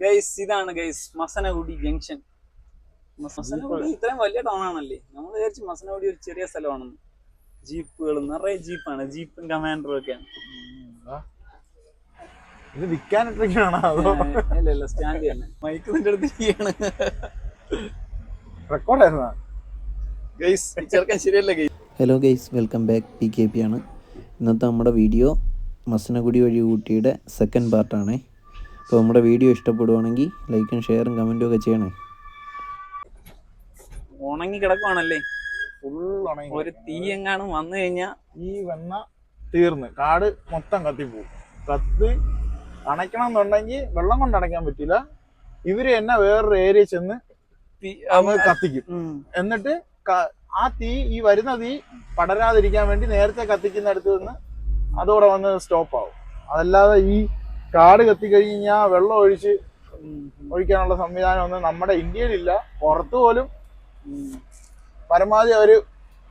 Guys ഇതാണ് guys Masinagudi junction Masinagudi ഇത്രയും വലിയ ടൗൺ ആണല്ലേ? നമ്മൾ വിചാരിച്ചു മസനഗുഡി ഒരു ചെറിയ സ്ഥലമാണെന്ന് ജീപ്പുകൾ നിറയെ ജീപ്പാണ് ജീപ്പും കമാൻഡറും ഒക്കെയാണ്. ഇത് വിൽക്കാൻ ഇല്ല ഇല്ല സ്റ്റാൻഡ് തന്നെ മൈക്ക് നിന്റെ അടുത്തിരിക്കുകയാണ് റെക്കോർഡായിരുന്ന ഗൈസ് ചെറുക്കാൻ ശരിയല്ല guys hello guys welcome back P K P ആണ്. ഇന്നത്തെ നമ്മുടെ വീഡിയോ മസനഗുഡി വഴി ഊട്ടിയുടെ സെക്കൻഡ് പാർട്ടാണേ അപ്പോൾ നമ്മുടെ വീഡിയോ ഇഷ്ടപ്പെടുവാണെങ്കിൽ ലൈക്കും ഷെയറും കമന്റും ഒക്കെ ചെയ്യണേ. ഉണങ്ങി കിടക്കുവാണല്ലേ? ഒരു തീ എങ്ങാനും വന്നു കഴിഞ്ഞാൽ ഈ വെണ്ണ തീർന്ന്. കാട് മൊത്തം കത്തിപ്പോവും. കത്ത് അണയ്ക്കണം എന്നുണ്ടെങ്കിൽ വെള്ളം കൊണ്ട് അണയ്ക്കാൻ പറ്റില്ല. ഇവർ തന്നെ വേറൊരു ഏരിയ ചെന്ന് കത്തിക്കും. എന്നിട്ട് ആ തീ ഈ വരുന്ന തീ പടരാതിരിക്കാൻ വേണ്ടി നേരത്തെ കത്തിക്കുന്നിടത്ത് നിന്ന് അതോടെ വന്ന് സ്റ്റോപ്പ് ആവും. അതല്ലാതെ ഈ കാട് കത്തിക്കഴിഞ്ഞാൽ വെള്ളം ഒഴിച്ച് ഒഴിക്കാനുള്ള സംവിധാനം ഒന്നും നമ്മുടെ ഇന്ത്യയിലില്ല. പുറത്തു പോലും. പരമാവധി അവർ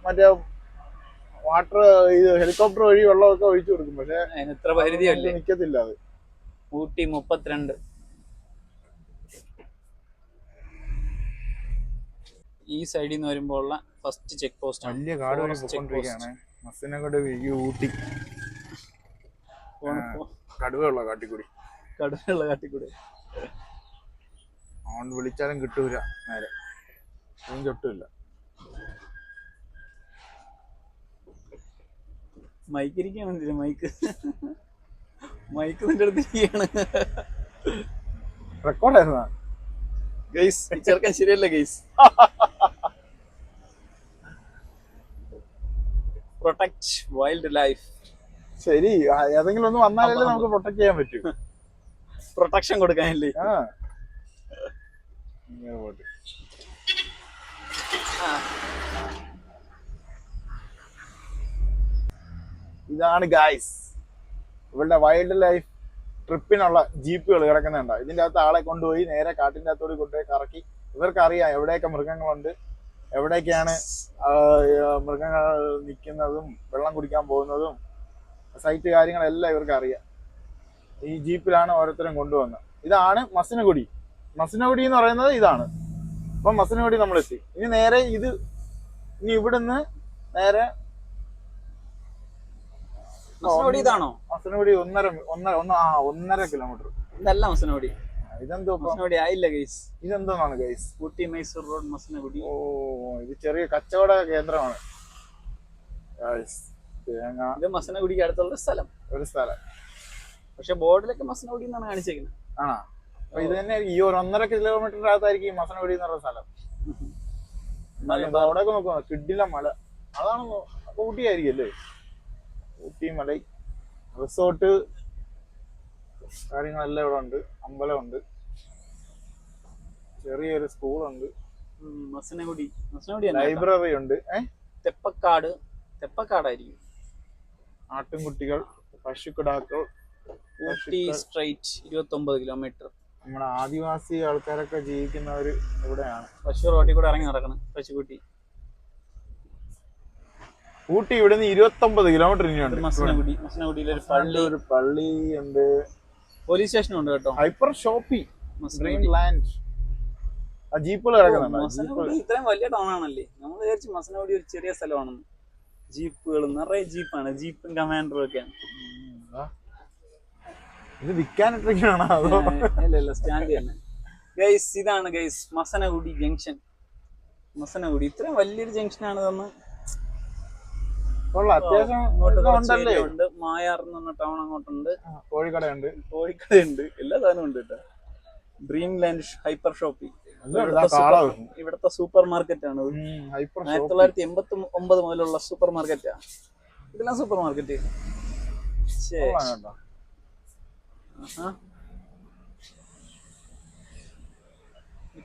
മറ്റേ വാട്ടർ ഇത് ഹെലികോപ്റ്റർ വഴി വെള്ളമൊക്കെ ഒഴിച്ചു കൊടുക്കും. പക്ഷേ എത്ര ഇത്ര പരിധിയല്ലേ നിക്കത്തില്ല അത്. ഊട്ടി മുപ്പത്തിരണ്ട്. ഈ സൈഡിൽ നിന്ന് വരുമ്പോൾ ഉള്ള ഫസ്റ്റ് ചെക്ക് പോസ്റ്റ് ആണ്. വലിയ കാട് വഴി പൊക്കൊണ്ടിരിക്കുകയാണ്. മസിനെ കൊണ്ട് ഊട്ടി. കടുവയുള്ള കാട്ടിക്കൂടി. കടുവയുള്ള കാട്ടിക്കൂടെ. ഓൺ വിളിച്ചാലും കിട്ടൂല നേരെ. ഒന്നും ചൊട്ടില്ല മൈക്ക് ഇരിക്കുകയാണ് എന്തിന്? മൈക്ക് മൈക്ക് നിന്റെ അടുത്ത് ഇരിക്കുകയാണ്. റെക്കോർഡായിരുന്ന ഗൈസ് ചെറുക്കൻ ശരിയല്ല ഗൈസ് പ്രൊട്ടക്ട് വൈൽഡ് ലൈഫ് ശരി ഏതെങ്കിലും ഒന്ന് വന്നാലല്ലേ നമുക്ക് പ്രൊട്ടക്ട് ചെയ്യാൻ പറ്റൂ. പ്രൊട്ടക്ഷൻ കൊടുക്കാനല്ലേ? ആ. ഇതാണ് ഗായ്സ് ഇവളുടെ വൈൽഡ് ലൈഫ് ട്രിപ്പിനുള്ള ജീപ്പുകൾ കിടക്കുന്നുണ്ടോ. ഇതിന്റെ അകത്ത് ആളെ കൊണ്ടുപോയി നേരെ കാട്ടിന്റെ അകത്തോട് കൊണ്ടുപോയി കറക്കി. ഇവർക്ക് അറിയാം എവിടെയൊക്കെ മൃഗങ്ങളുണ്ട് എവിടെയൊക്കെയാണ് മൃഗങ്ങൾ നിൽക്കുന്നതും വെള്ളം കുടിക്കാൻ പോകുന്നതും സൈറ്റ് കാര്യങ്ങളെല്ലാം ഇവർക്ക് അറിയാം. ഈ ജീപ്പിലാണ് ഓരോരുത്തരും കൊണ്ടുവന്നത് ഇതാണ് മസിനഗുടി മസിനഗുടി എന്ന് പറയുന്നത് ഇതാണ്. അപ്പൊ മസിനഗുടി നമ്മൾ എത്തി ഇനി നേരെ ഇത് ഇനി ഇവിടുന്ന് നേരെ മസനോടി ഇതാണോ? മസനഗുടി ഒന്നര ഒന്നര ഒന്ന് ആ ഒന്നര കിലോമീറ്റർ. ഇതല്ല മസനോടി ഇതെന്തോ ഇപ്പൊ? ആയില്ല ഗൈസ്. ഇതെന്തോന്നാണ് ഗൈസ്? ഊട്ടി മൈസൂർ റോഡ് മസനഗുഡി. ഓ ഇത് ചെറിയ കച്ചവട കേന്ദ്രമാണ്. Guys, തേങ്ങ. ഇത് മസനഗുഡിക്ക് അടുത്തുള്ള സ്ഥലം. ഒരു സ്ഥലം. പക്ഷെ ബോർഡിലൊക്കെ മസനഗുഡി എന്നാണ് കാണിച്ചേക്കുന്നത് ആണോ? അപ്പൊ ഇത് തന്നെ ഈ ഒരു ഒന്നര കിലോമീറ്റർ അകത്തായിരിക്കും ഈ മസനഗുഡി എന്ന് പറയുന്ന സ്ഥലം. അവിടെയൊക്കെ നോക്കുക കിഡില മല. അതാണ് ഊട്ടിയായിരിക്കും അല്ലേ ഊട്ടി മല. റിസോർട്ട് കാര്യങ്ങളെല്ലാം ഇവിടെ ഉണ്ട്. അമ്പലമുണ്ട് ചെറിയൊരു സ്കൂളുണ്ട്. മസനഗുഡി. മസനഗുഡി ലൈബ്രറി ഉണ്ട്. ഏഹ് തെപ്പക്കാട്. തെപ്പക്കാടായിരിക്കും. ആട്ടിൻകുട്ടികൾ പശുക്കിടാക്കൾ ഊട്ടി സ്ട്രൈറ്റ് ഇരുപത്തി ഒമ്പത് കിലോമീറ്റർ. നമ്മുടെ ആദിവാസി ആൾക്കാരൊക്കെ ജീവിക്കുന്നവർ ഇവിടെയാണ്. പശു റോട്ടിൽ കൂടെ ഇറങ്ങി നടക്കണം പശുക്കുട്ടി. ഊട്ടി ഇവിടെ നിന്ന് ഇരുപത്തി ഒമ്പത് കിലോമീറ്റർ ഇനിയുണ്ട്. മസനഗുഡി മസനഗുഡിയിൽ ഒരു പള്ളി. ഒരു പള്ളി ഉണ്ട്. പോലീസ് സ്റ്റേഷനും ഉണ്ട് കേട്ടോ. Hyper Shopee. ഡ്രീം ലാൻഡ് ആ ജീപ്പുകൾ കിടക്കുന്നുണ്ട്? ഇത്രയും വലിയ ടൗൺ ആണല്ലേ? നമ്മൾ വിചാരിച്ചു മസനഗുഡി ഒരു ചെറിയ സ്ഥലമാണെന്ന്. ജീപ്പുകൾ നിറയെ ജീപ്പാണ്. ജീപ്പും കമാൻഡറും ഒക്കെയാണ് ഇത് ഏ, ഇല്ല ഇല്ല സ്റ്റാൻഡ് തന്നെ. ഗൈസ് ഇതാണ് ഗൈസ് മസനഗുഡി ജംഗ്ഷൻ. മസനഗുഡി ഇത്രയും വലിയൊരു ജംഗ്ഷൻ ആണ് തന്ന് ഉണ്ട്. മായാർ എന്ന് പറഞ്ഞ ടൗൺ അങ്ങോട്ടുണ്ട്. ഉണ്ട് കോഴിക്കടയുണ്ട്. കോഴിക്കടയുണ്ട്. എല്ലാ സാധനവും ഉണ്ട് കേട്ടോ. ഡ്രീം ലാൻഡ് ഹൈപ്പർ ഷോപ്പിംഗ് ഇവിടുത്തെ സൂപ്പർ മാർക്കറ്റ് ആണ് ആയിരത്തി തൊള്ളായിരത്തി എൺപത്തി ഒമ്പത് മുതലുള്ള സൂപ്പർ മാർക്കറ്റാ ഇതെല്ലാം സൂപ്പർ മാർക്കറ്റ്.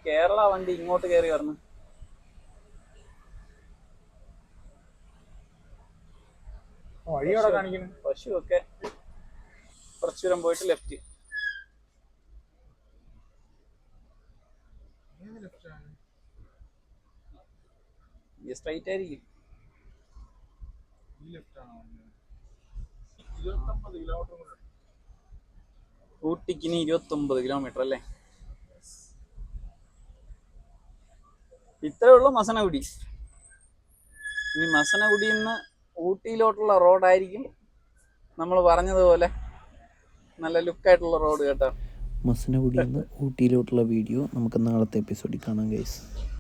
കേരള വണ്ടി ഇങ്ങോട്ട് കയറി വരണം. പശു ഒക്കെ കുറച്ചു ദൂരം പോയിട്ട് ലെഫ്റ്റ് സ്ട്രൈറ്റ് ആയിരിക്കും. ഊട്ടിക്കിന് ഇരുപത്തി കിലോമീറ്റർ അല്ലേ? ഇത്രേ ഉള്ളൂ മസനഗുഡി. ഇനി മസനഗുഡിയിൽ നിന്ന് ഊട്ടിയിലോട്ടുള്ള റോഡായിരിക്കും നമ്മൾ പറഞ്ഞതുപോലെ നല്ല ലുക്കായിട്ടുള്ള റോഡ് കേട്ടോ. മസനഗുഡിയിൽ നിന്ന് ഊട്ടിയിലോട്ടുള്ള വീഡിയോ നമുക്ക് നാളത്തെ എപ്പിസോഡിൽ കാണാം ഗൈസ്